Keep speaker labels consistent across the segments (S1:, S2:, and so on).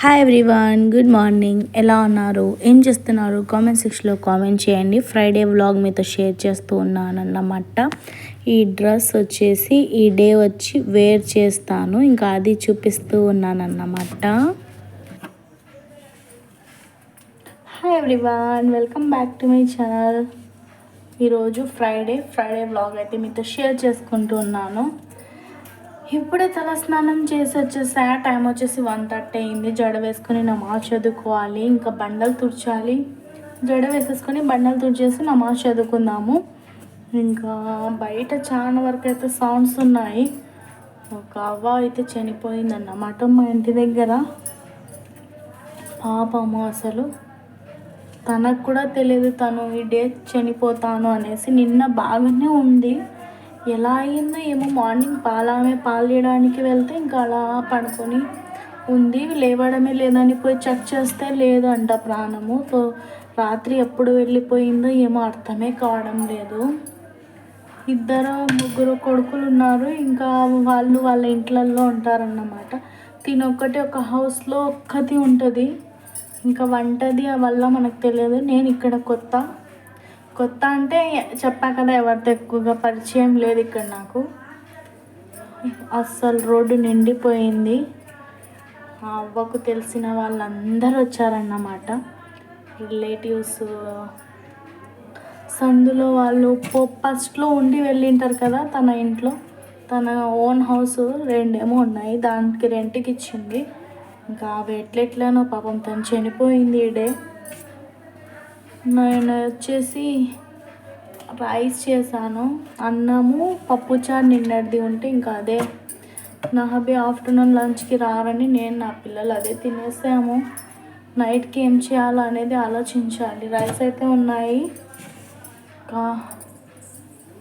S1: Hi everyone good morning ఎలా ఉన్నారు? ఏం చేస్తున్నారు? కామెంట్ సెక్షన్లో కామెంట్ చేయండి. ఫ్రైడే వ్లాగ్ మీతో షేర్ చేస్తూ ఉన్నానన్నమాట. ఈ డ్రెస్ వచ్చేసి ఈ డే వచ్చి వేర్ చేస్తాను. ఇంకా అది చూపిస్తూ ఉన్నానన్నమాట. Hi everyone welcome back to my channel ఈరోజు ఫ్రైడే ఫ్రైడే వ్లాగ్ అయితే మీతో షేర్ చేసుకుంటూ ఉన్నాను. ఇప్పుడే తల స్నానం చేసి వచ్చేసా టైం వచ్చేసి వన్ థర్టీ అయింది. జడ వేసుకొని నమాజ్ చదువుకోవాలి ఇంకా బండలు తుడిచాలి. జడ వేసేసుకొని బండలు తుడిచేసి నమాజ్ చదువుకుందాము. ఇంకా బయట చాలా వరకు అయితే సౌండ్స్ ఉన్నాయి. ఒక అవ్వ అయితే చనిపోయిందన్నమాట మా ఇంటి దగ్గర. పాపము అసలు. తనకు కూడా తెలియదు తను ఈ డే చనిపోతాను అనేసి నిన్న బాగానే ఉంది. ఎలా అయిందో ఏమో మార్నింగ్ పాలామే పాలు తీయడానికి వెళ్తే ఇంకా అలా పడుకొని ఉంది. లేవడమే లేదని పోయి చెక్ చేస్తే లేదంట ప్రాణము. సో రాత్రి ఎప్పుడు వెళ్ళిపోయిందో ఏమో అర్థమే కావడం లేదు. ఇద్దరు ముగ్గురు కొడుకులు ఉన్నారు. ఇంకా వాళ్ళు వాళ్ళ ఇంట్లల్లో ఉంటారన్నమాట. తినొక్కటి ఒక హౌస్లో ఒక్కటి ఉంటుంది. ఇంకా వంటది వల్ల మనకు తెలియదు. నేను ఇక్కడ కొత్త కొత్త అంటే చెప్పా కదా ఎవరితో ఎక్కువగా పరిచయం లేదు ఇక్కడ నాకు. అస్సలు రోడ్డు నిండిపోయింది. ఆ అవ్వకు తెలిసిన వాళ్ళందరూ వచ్చారన్నమాట. రిలేటివ్స్ సందులో వాళ్ళు ఫస్ట్లో ఉండి వెళ్ళింటారు కదా తన ఇంట్లో. తన ఓన్ హౌస్ రెండేమో ఉన్నాయి దానికి రెంట్కి ఇచ్చింది. ఇంకా అవి ఎట్లెట్లనో పాపం తను చనిపోయింది ఈ డే. నేను వచ్చేసి రైస్ చేశాను. అన్నము పప్పుచారు నిన్నటిది ఉంటే ఇంకా అదే. నా హబీ ఆఫ్టర్నూన్ లంచ్కి రారని నేను నా పిల్లలు అదే తినేసాము. నైట్కి ఏం చేయాలో అనేది ఆలోచించాలి. రైస్ అయితే ఉన్నాయి.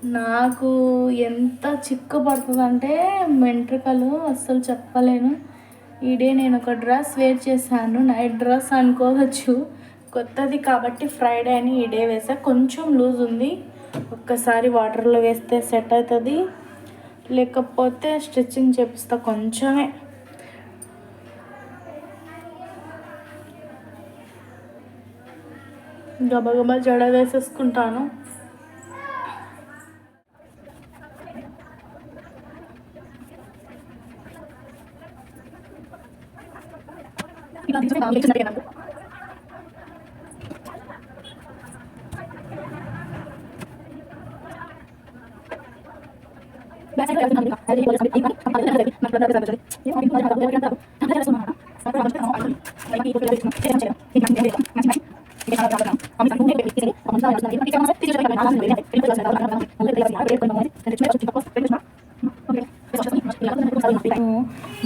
S1: నాకు ఎంత చిక్కు పడుతుందంటే వెంట్రుకలు అస్సలు చెప్పలేను. ఈడే నేను ఒక డ్రెస్ వేర్ చేశాను. నైట్ డ్రెస్ అనుకోవచ్చు. కొత్తది కాబట్టి ఫ్రైడే అని ఈ డే వేసా. కొంచెం లూజ్ ఉంది. ఒక్కసారి వాటర్లో వేస్తే సెట్ అవుతుంది. లేకపోతే స్టిచ్చింగ్ చేపిస్తా కొంచెమే. గబగబా జడ వేసేసుకుంటాను.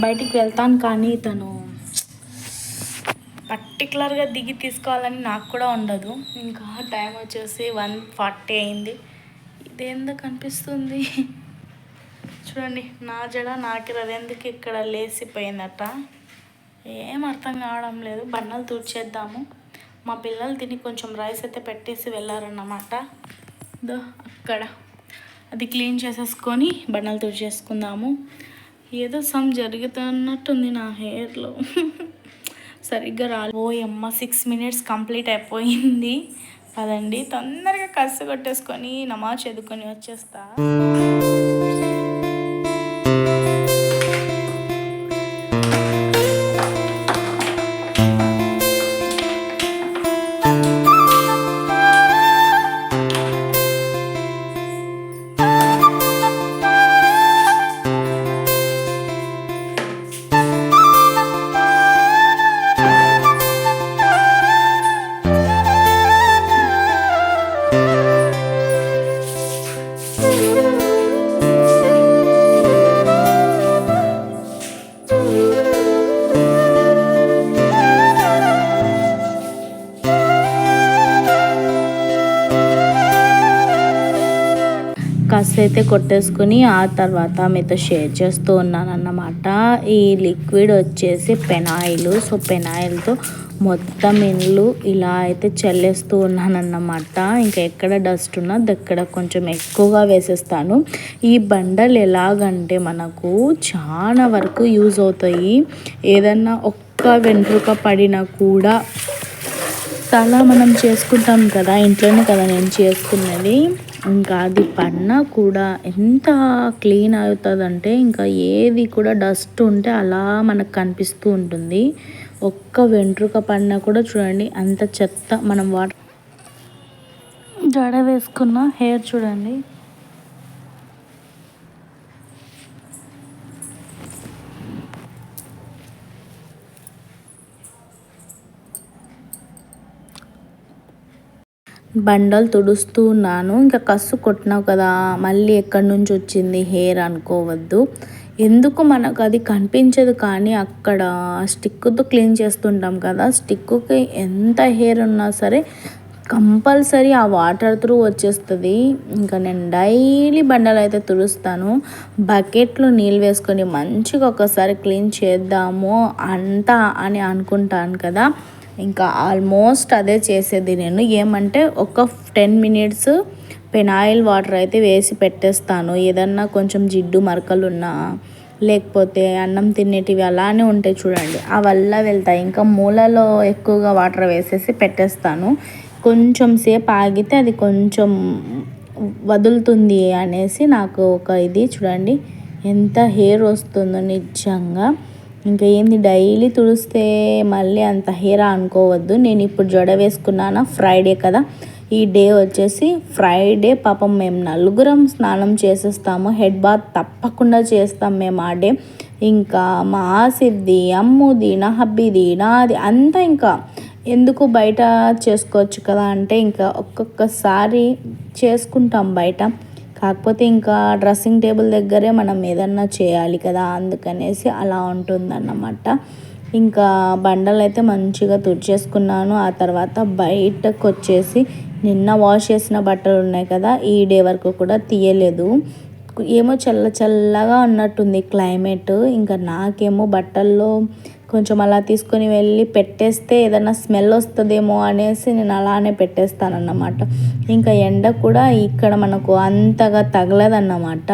S1: బయటికి వెళ్తాను కానీ తను పర్టికులర్గా దిగి తీసుకోవాలని నాకు కూడా ఉండదు. ఇంకా టైం వచ్చేసి వన్ ఫార్టీ అయింది. ఇదేందో కనిపిస్తుంది చూడండి నా జడ నాకు రెందుకు ఇక్కడ లేసిపోయిందట ఏం అర్థం కావడం లేదు బండలు తుడిచేద్దాము. మా పిల్లలు తిని కొంచెం రైస్ అయితే పెట్టేసి వెళ్ళారన్నమాట. దో అక్కడ. అది క్లీన్ చేసేసుకొని బండలు తుడిచేసుకుందాము. ఏదో సమ్ జరుగుతున్నట్టుంది నా హెయిర్లో. సరిగ్గా రాలి. ఓ అమ్మ సిక్స్ మినిట్స్ కంప్లీట్ అయిపోయింది. పదండి తొందరగా కసు కొట్టేసుకొని నమాజ్ చదువుకొని వచ్చేస్తా. అయితే కొట్టేసుకుని ఆ తర్వాత మీతో షేర్ చేస్తూ ఉన్నాను అన్నమాట ఈ లిక్విడ్ వచ్చేసి పెనాయిల్. సో పెనాయిల్తో మొత్తం ఇండ్లు ఇలా అయితే చల్లేస్తూ ఉన్నానన్నమాట. ఇంకా ఎక్కడ డస్ట్ ఉన్నా దక్కడ కొంచెం ఎక్కువగా వేసేస్తాను. ఈ బండలు ఎలాగంటే మనకు చాలా వరకు యూజ్ అవుతాయి. ఏదన్నా ఒక్క
S2: ఒక్క వెంట్రుక పడినా కూడా తల మనం చేసుకుంటాం కదా ఇంట్లోనే కదా నేను చేసుకున్నది. ఇంకా అది పన్నా కూడా ఎంత క్లీన్ అవుతుందంటే ఇంకా ఏది కూడా డస్ట్ ఉంటే అలా మనకు కనిపిస్తూ ఉంటుంది. ఒక్క వెంట్రుక పడినా కూడా చూడండి అంత చెత్త మనం వాటర్ జడ వేసుకున్న హెయిర్ చూడండి. బండలు తుడుస్తూ ఉన్నాను. ఇంకా కస్సు కొట్టినావు కదా మళ్ళీ ఎక్కడి నుంచి వచ్చింది హెయిర్ అనుకోవద్దు. ఎందుకు మనకు అది కనిపించదు కానీ అక్కడ స్టిక్తో క్లీన్ చేస్తుంటాం కదా స్టిక్కి ఎంత హెయిర్ ఉన్నా సరే కంపల్సరీ ఆ వాటర్ త్రూ వచ్చేస్తుంది. ఇంకా నేను డైలీ బండలు అయితే తుడుస్తాను. బకెట్లో నీళ్ళు వేసుకొని మంచిగా ఒకసారి క్లీన్ చేద్దాము అంతా అని అనుకుంటాను కదా. ఇంకా ఆల్మోస్ట్ అదే చేసేది నేను. ఏమంటే ఒక టెన్ మినిట్స్ పెనాయిల్ వాటర్ అయితే వేసి పెట్టేస్తాను. ఏదన్నా కొంచెం జిడ్డు మరకలు ఉన్నా లేకపోతే అన్నం తినేటివి అలానే ఉంటాయి చూడండి. అవల్ల వెళ్తాయి. ఇంకా మూలలో ఎక్కువగా వాటర్ వేసేసి పెట్టేస్తాను. కొంచెం సేపు ఆగితే అది కొంచెం వదులుతుంది అనేసి నాకు ఒక ఇది చూడండి. ఎంత హెయిర్ వస్తుందో నిజంగా. ఇంకా ఏంది డైలీ తుడిస్తే మళ్ళీ అంత హెయిర్ అనుకోవద్దు నేను ఇప్పుడు జడ వేసుకున్నానా ఫ్రైడే కదా. ఈ డే వచ్చేసి ఫ్రైడే పాపం మేము నలుగురం స్నానం చేసేస్తాము. హెడ్ బాత్ తప్పకుండా చేస్తాం మేము ఆ డే. ఇంకా మా ఆసిద్ది అమ్ముది నా హబ్బీది నాది అంతా ఇంకా ఎందుకు బయట చేసుకోవచ్చు కదా అంటే ఇంకా ఒక్కొక్కసారి చేసుకుంటాం బయట. కాకపోతే ఇంకా డ్రెస్సింగ్ టేబుల్ దగ్గరే మనం ఏదన్నా చేయాలి కదా అందుకనేసి అలా ఉంటుందన్నమాట. ఇంకా బండలు అయితే మంచిగా తుడిచేసుకున్నాను. ఆ తర్వాత బయటకు వచ్చేసి నిన్న వాష్ చేసిన బట్టలు ఉన్నాయి కదా ఈ డే వరకు కూడా తీయలేదు. ఏమో చల్ల చల్లగా ఉన్నట్టుంది క్లైమేట్. ఇంకా నాకేమో బట్టల్లో కొంచెం అలా తీసుకొని వెళ్ళి పెట్టేస్తే ఏదైనా స్మెల్ వస్తుందేమో అనేసి నేను అలానే పెట్టేస్తానన్నమాట. ఇంకా ఎండ కూడా ఇక్కడ మనకు అంతగా తగలదన్నమాట.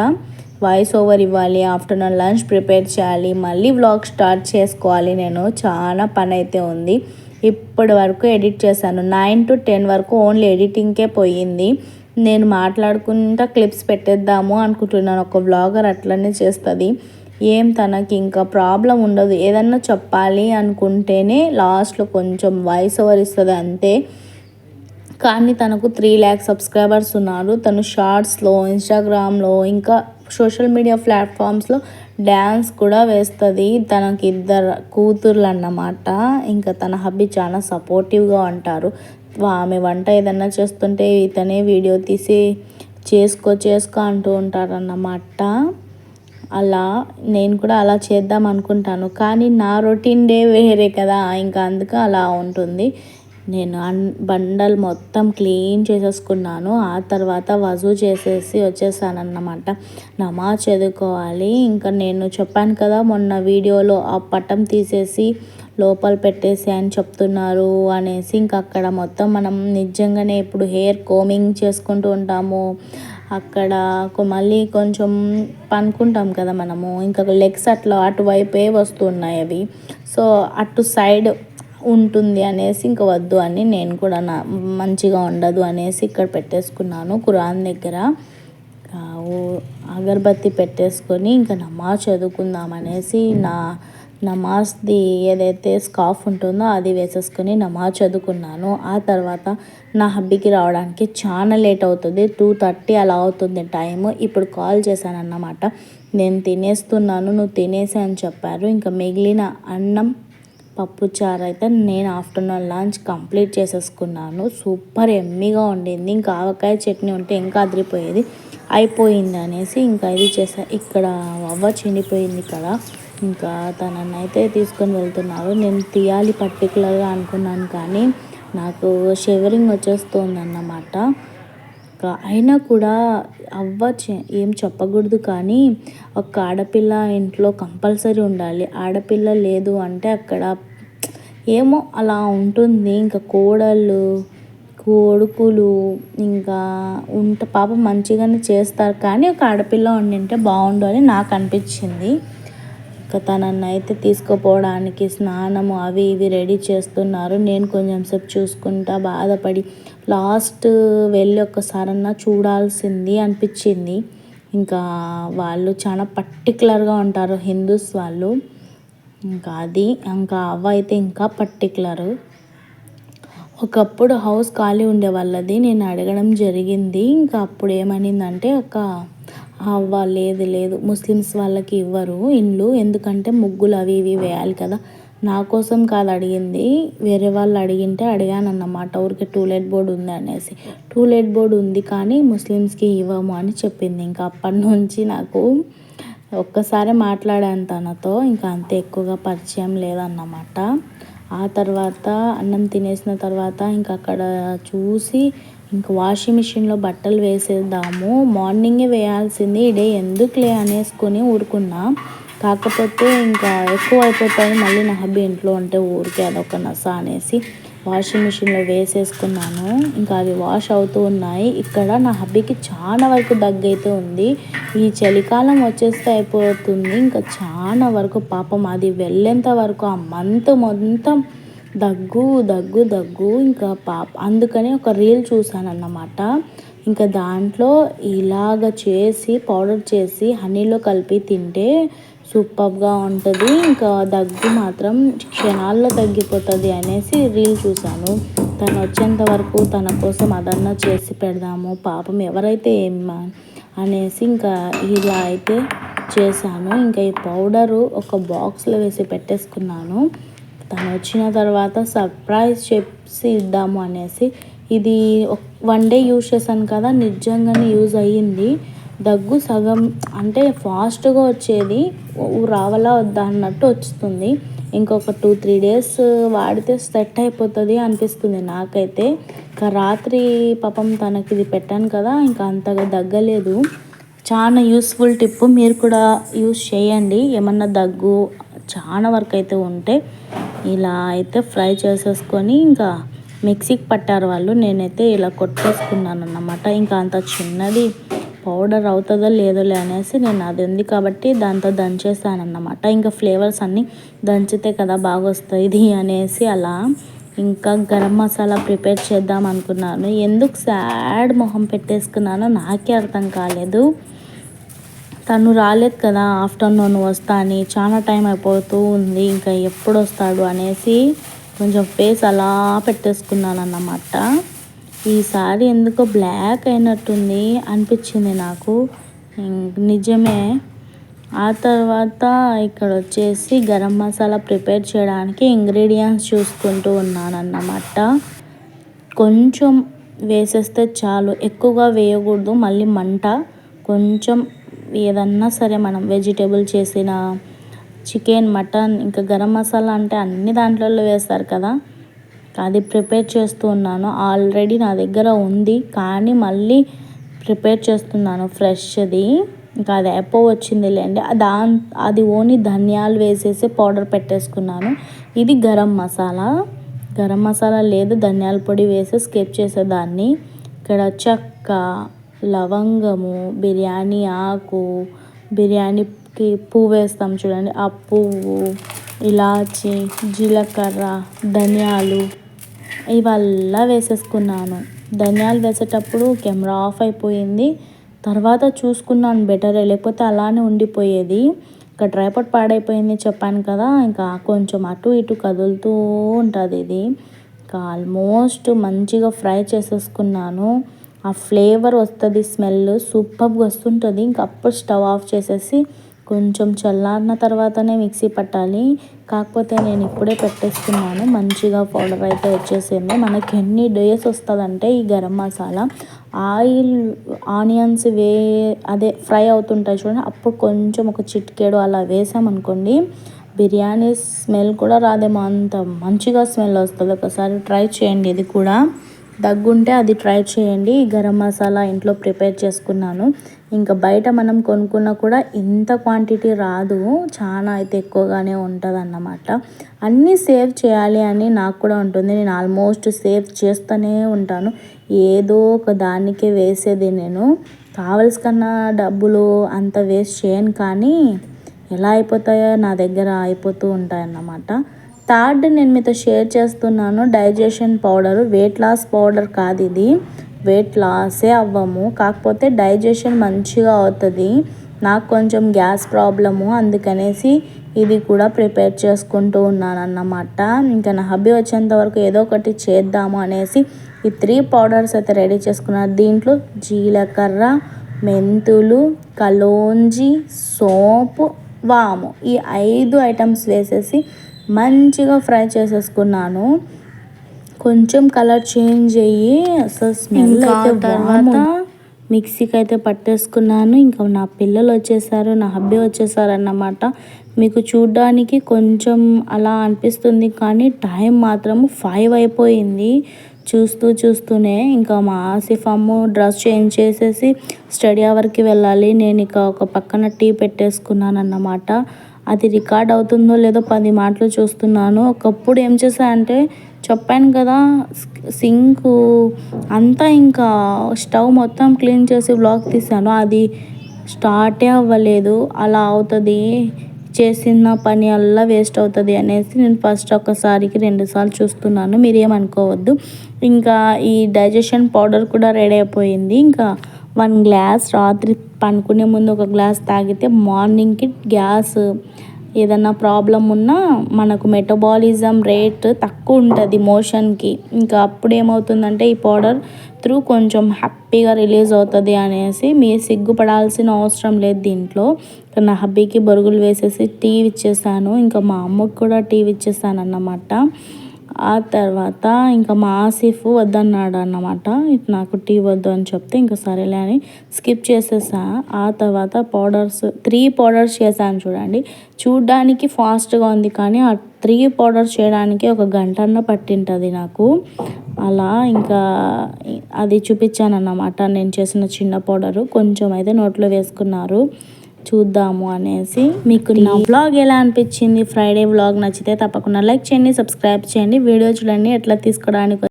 S2: వాయిస్ ఓవర్ ఇవ్వాలి ఆఫ్టర్నూన్ లంచ్ ప్రిపేర్ చేయాలి మళ్ళీ వ్లాగ్ స్టార్ట్ చేసుకోవాలి నేను. చాలా పని అయితే ఉంది. ఇప్పటి వరకు ఎడిట్ చేశాను. నైన్ టు టెన్ వరకు ఓన్లీ ఎడిటింగ్కే పోయింది. నేను మాట్లాడుకుంటా క్లిప్స్ పెట్టేద్దాము అనుకుంటున్నాను. ఒక వ్లాగర్ అట్లనే చేస్తుంది. ఏం తనకి ఇంకా ప్రాబ్లం ఉండదు. ఏదన్నా చెప్పాలి అనుకుంటేనే లాస్ట్లో కొంచెం వాయిస్ ఓవర్ ఇస్తుంది అంతే. కానీ తనకు త్రీ ల్యాక్ సబ్స్క్రైబర్స్ ఉన్నారు. తను షార్ట్స్లో ఇన్స్టాగ్రామ్లో ఇంకా సోషల్ మీడియా ప్లాట్ఫామ్స్లో డ్యాన్స్ కూడా వేస్తుంది. తనకి ఇద్దరు కూతుర్లు అన్నమాట. ఇంకా తన హబ్బీ చాలా సపోర్టివ్గా ఉంటారు. ఆమె వంట ఏదన్నా చేస్తుంటే ఇతనే వీడియో తీసి చేసుకో చేసుకో అంటూ ఉంటారన్నమాట. అలా నేను కూడా అలా చేద్దాం అనుకుంటాను. కానీ నా రొటీన్ డే వేరే కదా ఇంకా అందుకు అలా ఉంటుంది. నేను అన్ బండలు మొత్తం క్లీన్ చేసేసుకున్నాను. ఆ తర్వాత వజూ చేసేసి వచ్చేసానన్నమాట. నమాజ్ చదువుకోవాలి. ఇంకా నేను చెప్పాను కదా మొన్న వీడియోలో ఆ పటం తీసేసి లోపల పెట్టేసి అని చెప్తున్నారు అనేసి ఇంకా అక్కడ మొత్తం మనం నిజంగానే ఇప్పుడు హెయిర్ కోమింగ్ చేసుకుంటూ ఉంటాము. అక్కడ మళ్ళీ కొంచెం పనుకుంటాం కదా మనము. ఇంకా లెగ్స్ అట్లా అటువైపే వస్తున్నాయి అవి. సో అటు సైడ్ ఉంటుంది అనేసి ఇంక వద్దు అని నేను కూడా నా మంచిగా ఉండదు అనేసి ఇక్కడ పెట్టేసుకున్నాను కురాన్ దగ్గర. అగరబత్తి పెట్టేసుకొని ఇంకా నమాజ్ చదువుకుందాం అనేసి నా నమాజ్ది ఏదైతే స్కాఫ్ ఉంటుందో అది వేసేసుకుని నమాజ్ చదువుకున్నాను. ఆ తర్వాత నా హబ్బీకి రావడానికి చాలా లేట్ అవుతుంది. టూ థర్టీ అలా అవుతుంది టైం ఇప్పుడు కాల్ చేశానన్నమాట. నేను తినేస్తున్నాను నువ్వు తినేసి అని చెప్పారు. ఇంకా మిగిలిన అన్నం పప్పు చారు అయితే నేను ఆఫ్టర్నూన్ లంచ్ కంప్లీట్ చేసేసుకున్నాను. సూపర్ ఎమ్మీగా ఉండింది. ఇంకా ఆవకాయ చట్నీ ఉంటే ఇంకా అదిరిపోయేది. అయిపోయింది అనేసి ఇంకా ఇది చేసా. ఇక్కడ అవ్వ చినిపోయింది కదా ఇంకా తనని అయితే తీసుకొని వెళ్తున్నారు. నేను తీయాలి పర్టికులర్గా అనుకున్నాను కానీ నాకు షివరింగ్ వచ్చేస్తుంది అన్నమాట అయినా కూడా అవ్వ ఏం చెప్పకూడదు కానీ ఒక ఆడపిల్ల ఇంట్లో కంపల్సరీ ఉండాలి. ఆడపిల్ల లేదు అంటే అక్కడ ఏమో అలా ఉంటుంది. ఇంకా కోడళ్ళు కొడుకులు ఇంకా ఉంట పాప మంచిగానే చేస్తారు కానీ ఒక ఆడపిల్ల ఉండింటే బాగుండు అని నాకు అనిపించింది. తనని అయితే తీసుకుపోవడానికి స్నానము అవి ఇవి రెడీ చేస్తున్నారు. నేను కొంచెం సేపు చూసుకుంటా బాధపడి లాస్ట్ వెళ్ళి ఒక్కసారన్నా చూడాల్సింది అనిపించింది. ఇంకా వాళ్ళు చాలా పర్టికులర్గా ఉంటారు హిందూస్ వాళ్ళు. ఇంకా అది ఇంకా అవ్వ అయితే ఇంకా పర్టికులరు ఒకప్పుడు హౌస్ ఖాళీ ఉండే వాళ్ళది నేను అడగడం జరిగింది. ఇంకా అప్పుడు ఏమనిందంటే ఒక అవ్వ లేదు లేదు. ముస్లిమ్స్ వాళ్ళకి ఇవ్వరు ఇండ్లు. ఎందుకంటే ముగ్గులు అవి ఇవి వేయాలి కదా. నా కోసం కాదు అడిగింది. వేరే వాళ్ళు అడిగింటే అడిగాను అన్నమాట ఊరికి టూలెట్ బోర్డు ఉంది అనేసి. టూలెట్ బోర్డు ఉంది కానీ ముస్లిమ్స్కి ఇవ్వము అని చెప్పింది. ఇంకా అప్పటి నుంచి నాకు ఒక్కసారి మాట్లాడాను తనతో. ఇంకా అంత ఎక్కువగా పరిచయం లేదన్నమాట ఆ తర్వాత అన్నం తినేసిన తర్వాత ఇంకా అక్కడ చూసి ఇంకా వాషింగ్ మిషన్లో బట్టలు వేసేద్దాము. మార్నింగే వేయాల్సింది డే ఎందుకులే అనేసుకొని ఊరుకున్నా. కాకపోతే ఇంకా ఎక్కువ అయిపోతాయి. మళ్ళీ నా హబ్బీ ఇంట్లో ఉంటే ఊరికే అదొక నస అనేసి వాషింగ్ మిషన్లో వేసేసుకున్నాను. ఇంకా అవి వాష్ అవుతూ ఉన్నాయి. ఇక్కడ నా హబ్బీకి చాలా వరకు దగ్గైతే ఉంది. ఈ చలికాలం వచ్చేస్తే అయిపోతుంది. ఇంకా చాలా వరకు పాపం అది వెళ్ళేంత వరకు ఆ మంత్ మొత్తం దగ్గు దగ్గు దగ్గు ఇంకా పాప. అందుకని ఒక రీల్ చూసాను అన్నమాట ఇంకా దాంట్లో ఇలాగ చేసి పౌడర్ చేసి హనీలో కలిపి తింటే సూపర్గా ఉంటుంది. ఇంకా దగ్గు మాత్రం క్షణాల్లో తగ్గిపోతుంది అనేసి రీల్ చూశాను. తను వచ్చేంత వరకు తన కోసం అదన్నా చేసి పెడదాము పాపం ఎవరైతే ఏం అనేసి ఇంకా ఇలా అయితే చేశాను. ఇంకా ఈ పౌడరు ఒక బాక్స్లో వేసి పెట్టేసుకున్నాను. తను వచ్చిన తర్వాత సర్ప్రైజ్ చేసి ఇద్దాము అనేసి. ఇది వన్ డే యూజ్ చేశాను కదా నిజంగానే యూజ్ అయ్యింది. దగ్గు సగం అంటే ఫాస్ట్గా వచ్చేది రావాలా వద్దా అన్నట్టు వస్తుంది ఇంకొక టూ త్రీ డేస్ వాడితే సెట్ అయిపోతుంది అనిపిస్తుంది నాకైతే. ఇంకా రాత్రి పాపం తనకి ఇది పెట్టాను కదా ఇంకా అంతగా దగ్గలేదు. చాలా యూస్ఫుల్ టిప్ మీరు కూడా యూస్ చేయండి. ఏమన్నా దగ్గు చాలా వరకు అయితే ఉంటే ఇలా అయితే ఫ్రై చేసేసుకొని ఇంకా మిక్సీకి పట్టారు వాళ్ళు. నేనైతే ఇలా కొట్టేసుకున్నాను అన్నమాట. ఇంకా అంత చిన్నది పౌడర్ అవుతుందో లేదోలే అనేసి నేను అది ఉంది కాబట్టి దాంతో దంచేసాను అన్నమాట. ఇంకా ఫ్లేవర్స్ అన్నీ దంచితే కదా బాగా వస్తుంది అనేసి అలా ఇంకా గరం మసాలా ప్రిపేర్ చేద్దాం అనుకున్నాను. ఎందుకు సాడ్ మొహం పెట్టేసుకున్నానో నాకే అర్థం కాలేదు. తను రాలేదు కదా ఆఫ్టర్నూన్ వస్తా అని చాలా టైం అయిపోతూ ఉంది ఇంకా ఎప్పుడు వస్తాడు అనేసి కొంచెం ఫేస్ అలా పెట్టేసుకున్నాను అన్నమాట ఈసారి ఎందుకో బ్లాక్ అయినట్టుంది అనిపించింది నాకు. నిజమే. ఆ తర్వాత ఇక్కడ వచ్చేసి గరం మసాలా ప్రిపేర్ చేయడానికి ఇంగ్రీడియంట్స్ చూసుకుంటూ ఉన్నాను అన్నమాట కొంచెం వేసేస్తే చాలు ఎక్కువగా వేయకూడదు మళ్ళీ మంట కొంచెం ఏదన్నా సరే మనం వెజిటేబుల్ చేసిన చికెన్ మటన్ ఇంకా గరం మసాలా అంటే అన్ని దాంట్లో వేస్తారు కదా. అది ప్రిపేర్ చేస్తూ ఉన్నాను. ఆల్రెడీ నా దగ్గర ఉంది కానీ మళ్ళీ ప్రిపేర్ చేస్తున్నాను ఫ్రెష్ది. ఇంకా అది ఎప్పో వచ్చింది లేండి దా అది ఓన్లీ ధనియాలు వేసేసి పౌడర్ పెట్టేసుకున్నాను. ఇది గరం మసాలా. గరం మసాలా లేదు ధనియాల పొడి వేసి స్కెప్ చేసేదాన్ని. ఇక్కడ చెక్క లవంగము బిర్యానీ ఆకు బిర్యానీకి పువ్వు వేస్తాం చూడండి. ఆ పువ్వు ఇలాచి జీలకర్ర ధనియాలు ఇవల్లా వేసేసుకున్నాను. ధనియాలు వేసేటప్పుడు కెమెరా ఆఫ్ అయిపోయింది. తర్వాత చూసుకున్నాను బెటర్ లేకపోతే అలానే ఉండిపోయేది. ఇంకా డ్రైపాట్ పాడైపోయింది చెప్పాను కదా ఇంకా కొంచెం అటు ఇటు కదులుతూ ఉంటుంది ఇది. ఇంకా ఆల్మోస్ట్ మంచిగా ఫ్రై చేసేసుకున్నాను. ఆ ఫ్లేవర్ వస్తుంది స్మెల్ సూపర్గా వస్తుంటుంది. ఇంక అప్పుడు స్టవ్ ఆఫ్ చేసేసి కొంచెం చల్లారిన తర్వాతనే మిక్సీ పట్టాలి. కాకపోతే నేను ఇప్పుడే పెట్టేస్తున్నాను. మంచిగా పౌడర్ అయితే వచ్చేసింది. మనకి ఎన్ని డేస్ వస్తుందంటే ఈ గరం మసాలా. ఆయిల్ ఆనియన్స్ వే అదే ఫ్రై అవుతుంటాయి చూడండి. అప్పుడు కొంచెం ఒక చిటికేడు అలా వేసామనుకోండి బిర్యానీ స్మెల్ కూడా రాదేమో. అంత మంచిగా స్మెల్ వస్తుంది. ఒకసారి ట్రై చేయండి ఇది కూడా. దగ్గుంటే అది ట్రై చేయండి. గరం మసాలా ఇంట్లో ప్రిపేర్ చేసుకున్నాను. ఇంకా బయట మనం కొనుక్కున్నా కూడా ఇంత క్వాంటిటీ రాదు. చాలా అయితే ఎక్కువగానే ఉంటుంది అన్నమాట అన్నీ సేవ్ చేయాలి అని నాకు కూడా ఉంటుంది. నేను ఆల్మోస్ట్ సేవ్ చేస్తూనే ఉంటాను. ఏదో ఒక దానికే వేసేది నేను. కావలసిన డబ్బులు అంత వేస్ట్ చేయను కానీ ఎలా అయిపోతాయో నా దగ్గర అయిపోతూ ఉంటాయన్నమాట. థర్డ్ నేను మీతో షేర్ చేస్తున్నాను. Digestion powder weight loss powder కాదు ఇది. వెయిట్ లాసే అవ్వము. కాకపోతే డైజెషన్ మంచిగా అవుతుంది. నాకు కొంచెం గ్యాస్ ప్రాబ్లము. అందుకనేసి ఇది కూడా ప్రిపేర్ చేసుకుంటూ ఉన్నాను అన్నమాట ఇంకా నా హబ్బీ వచ్చేంత వరకు ఏదో ఒకటి చేద్దాము అనేసి ఈ త్రీ పౌడర్స్ అయితే రెడీ చేసుకున్నాను. దీంట్లో జీలకర్ర మెంతులు కలోంజి సోపు వాము ఈ ఐదు ఐటమ్స్ వేసేసి మంచిగా ఫ్రై చేసేసుకున్నాను. కొంచెం కలర్ చేంజ్ అయ్యి అసలు స్మెల్ అయితే తర్వాత మిక్సీకి అయితే పట్టేసుకున్నాను. ఇంకా నా పిల్లలు వచ్చేసారు నా హబ్బీ వచ్చేసారు అన్నమాట మీకు చూడ్డానికి కొంచెం అలా అనిపిస్తుంది కానీ టైం మాత్రం ఫైవ్ అయిపోయింది. చూస్తూ చూస్తూనే ఇంకా మా ఆసిఫ్ అమ్మ డ్రెస్ చేంజ్ చేసేసి స్టడీ అవర్కి వెళ్ళాలి. నేను ఇక ఒక పక్కన టీ పెట్టేసుకున్నాను అన్నమాట అది రికార్డ్ అవుతుందో లేదో పది మాటలు చూస్తున్నాను. ఒకప్పుడు ఏం చేసా అంటే చెప్పాను కదా సింక్ అంతా ఇంకా స్టవ్ మొత్తం క్లీన్ చేసి బ్లాక్ తీసాను అది స్టార్టే అవ్వలేదు. అలా అవుతుంది చేసిన పని అల్లా వేస్ట్ అవుతుంది అనేసి నేను ఫస్ట్ ఒకసారికి రెండుసార్లు చూస్తున్నాను. మీరు ఏమనుకోవద్దు. ఇంకా ఈ డైజెషన్ పౌడర్ కూడా రెడీ అయిపోయింది. ఇంకా వన్ గ్లాస్ రాత్రి పనుకునే ముందు ఒక గ్లాస్ తాగితే మార్నింగ్కి గ్యాస్ ఏదన్నా ప్రాబ్లం ఉన్నా మనకు మెటబాలిజం రేట్ తక్కువ ఉంటుంది మోషన్కి. ఇంకా అప్పుడు ఏమవుతుందంటే ఈ పౌడర్ త్రూ కొంచెం హ్యాపీగా రిలీజ్ అవుతుంది అనేసి మీరు సిగ్గుపడాల్సిన అవసరం లేదు దీంట్లో. నా హబ్బీకి బొరుగులు వేసేసి టీ ఇచ్చేసాను. ఇంకా మా అమ్మకి కూడా టీ ఇచ్చేసాను అన్నమాట ఆ తర్వాత ఇంకా మా ఆసిఫ్ వద్దన్నాడు అన్నమాట నాకు టీ వద్దు అని చెప్తే ఇంకా సరేలే అని స్కిప్ చేసేసా. ఆ తర్వాత పౌడర్స్ త్రీ పౌడర్స్ చేశాను చూడండి. చూడ్డానికి ఫాస్ట్గా ఉంది కానీ ఆ త్రీ పౌడర్స్ చేయడానికి ఒక గంట అన్న పట్టింటుంది నాకు. అలా ఇంకా అది చూపించాను అన్నమాట నేను చేసిన చిన్న పౌడరు కొంచెం అయితే నోట్లో వేసుకున్నారు. చూద్దాము అనేసి మీకు నా బ్లాగ్ ఎలా అనిపించింది? ఫ్రైడే బ్లాగ్ నచ్చితే తప్పకుండా లైక్ చేయండి సబ్స్క్రైబ్ చేయండి. వీడియో చూడండి ఎట్లా తీసుకోవడానికి